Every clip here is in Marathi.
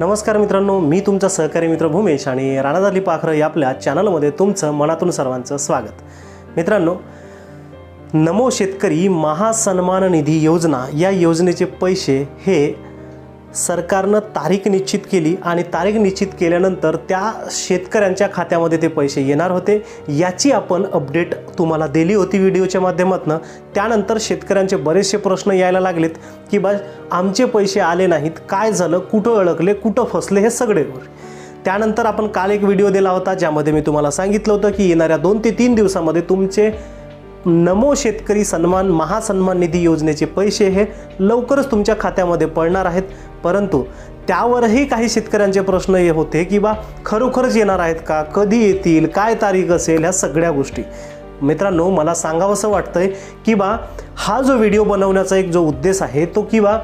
नमस्कार मित्रांनो मी तुमचा सहकारी मित्र भूमेश आणि राणादाली पाखरं या आपल्या चॅनलमध्ये तुमचं मनातून सर्वांचं स्वागत. मित्रांनो नमो शेतकरी महासन्मान निधी योजना या योजनेचे पैसे हे सरकारनं तारीख निश्चित केली आणि तारीख निश्चित केल्यानंतर त्या शेतकऱ्यांच्या खात्यामध्ये ते पैसे येणार होते. याची आपण अपडेट तुम्हाला दिली होती व्हिडिओच्या माध्यमातून. त्यानंतर शेतकऱ्यांचे बरेचसे प्रश्न यायला लागलेत की बा आमचे पैसे आले नाहीत. काय झालं? कुठं अडकले? कुठं फसले? हे सगळे त्यानंतर आपण काल एक व्हिडिओ दिला होता ज्यामध्ये मी तुम्हाला सांगितलं होतं की येणाऱ्या दोन ते तीन दिवसामध्ये तुमचे नमो शेतकरी सन्मान महासन्मान निधी योजनेचे पैसे हे लवकरच तुमच्या खात्यामध्ये पडणार आहेत. परंतु त्यावरही काही शेतकऱ्यांचे प्रश्न हे होते की बा खरोखरच येणार आहेत का? कधी येतील? काय तारीख असेल? ह्या सगळ्या गोष्टी. मित्रांनो मला सांगावंसं वाटतंय की बा हा जो व्हिडिओ बनवण्याचा एक जो उद्देश आहे तो की बा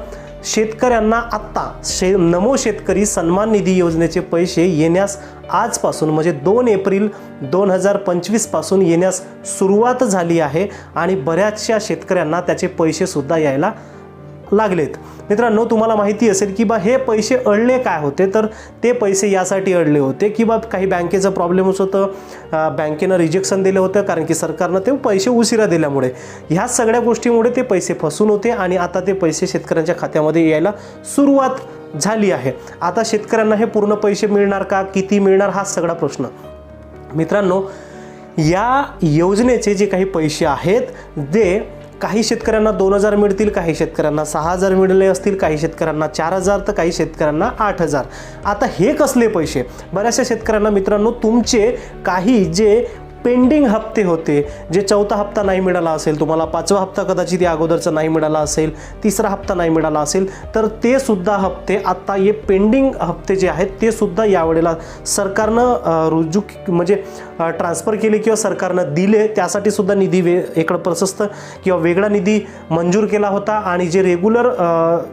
शेतकऱ्यांना आत्ता शे नमो शेतकरी सन्मान निधी योजनेचे पैसे येण्यास आजपासून म्हणजे दोन एप्रिल दोन हजार पंचवीसपासून येण्यास सुरुवात झाली आहे आणि बऱ्याचशा शेतकऱ्यांना त्याचे पैसेसुद्धा यायला लागलेत. मित्रांनो तुम्हाला माहिती असेल की बा हे पैसे अडले काय होते? तर ते पैसे यासाठी अडले होते की बा काही बँकेचं प्रॉब्लेमच होतं. बँकेनं रिजेक्शन दिलं होतं कारण की सरकारनं ते पैसे उशिरा दिल्यामुळे. ह्या सगळ्या गोष्टीमुळे ते पैसे फसून होते आणि आता ते पैसे शेतकऱ्यांच्या खात्यामध्ये यायला सुरुवात झाली आहे. आता शेतकऱ्यांना हे पूर्ण पैसे मिळणार का? किती मिळणार? हा सगळा प्रश्न. मित्रांनो या योजनेचे जे काही पैसे आहेत ते काही शेतकऱ्यांना दोन हजार मिळतील काही शेतकऱ्यांना सहा हजार मिळाले असतील काही शेतकऱ्यांना चार हजार तर काही शेतकऱ्यांना आठ हजार. आता हे कसले पैसे? बऱ्याचशा शेतकऱ्यांना मित्रांनो तुमचे काही जे पेंडिंग हप्ते होते जे चौथा हप्ता नाही मिळाला असेल तुम्हाला पाचवा हप्ता कदाचित या अगोदरचा नाही मिळाला असेल तिसरा हप्ता नाही मिळाला असेल तर ते सुद्धा हप्ते आत्ता हे पेंडिंग हप्ते जे आहेत ते सुद्धा यावेळेला सरकारनं रुजू म्हणजे ट्रान्सफर केले किंवा सरकारनं दिले त्यासाठी सुद्धा निधी वे इकडं प्रशस्त किंवा वेगळा निधी मंजूर केला होता आणि जे रेग्युलर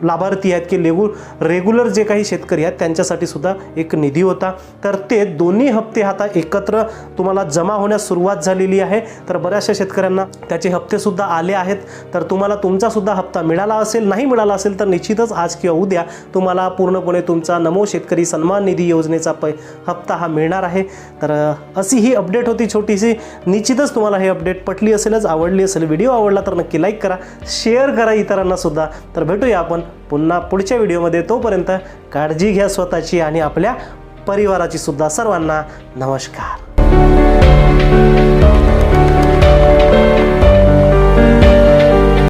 लाभार्थी आहेत की रेगु रेग्युलर जे काही शेतकरी आहेत त्यांच्यासाठी सुद्धा एक निधी होता. तर ते दोन्ही हप्ते आता एकत्र तुम्हाला जमा होण्यास सुरुवात झालेली आहे. तर बऱ्याचशा शेतकऱ्यांना त्याचे हप्तेसुद्धा आले आहेत. तर तुम्हाला तुमचासुद्धा हप्ता मिळाला असेल नाही मिळाला असेल तर निश्चितच आज किंवा उद्या तुम्हाला पूर्णपणे तुमचा नमो शेतकरी सन्मान निधी योजनेचा पै हप्ता हा मिळणार आहे. तर अशी ही अपडेट होती छोटीशी. निश्चितच तुम्हाला हे अपडेट पटली असेलच आवडली असेल व्हिडिओ आवडला तर नक्की लाईक करा शेअर करा इतरांनासुद्धा तर भेटूया आपण पुन्हा पुढच्या व्हिडिओमध्ये. तोपर्यंत काळजी घ्या स्वतःची आणि आपल्या परिवाराची सुद्धा सर्वांना नमस्कार.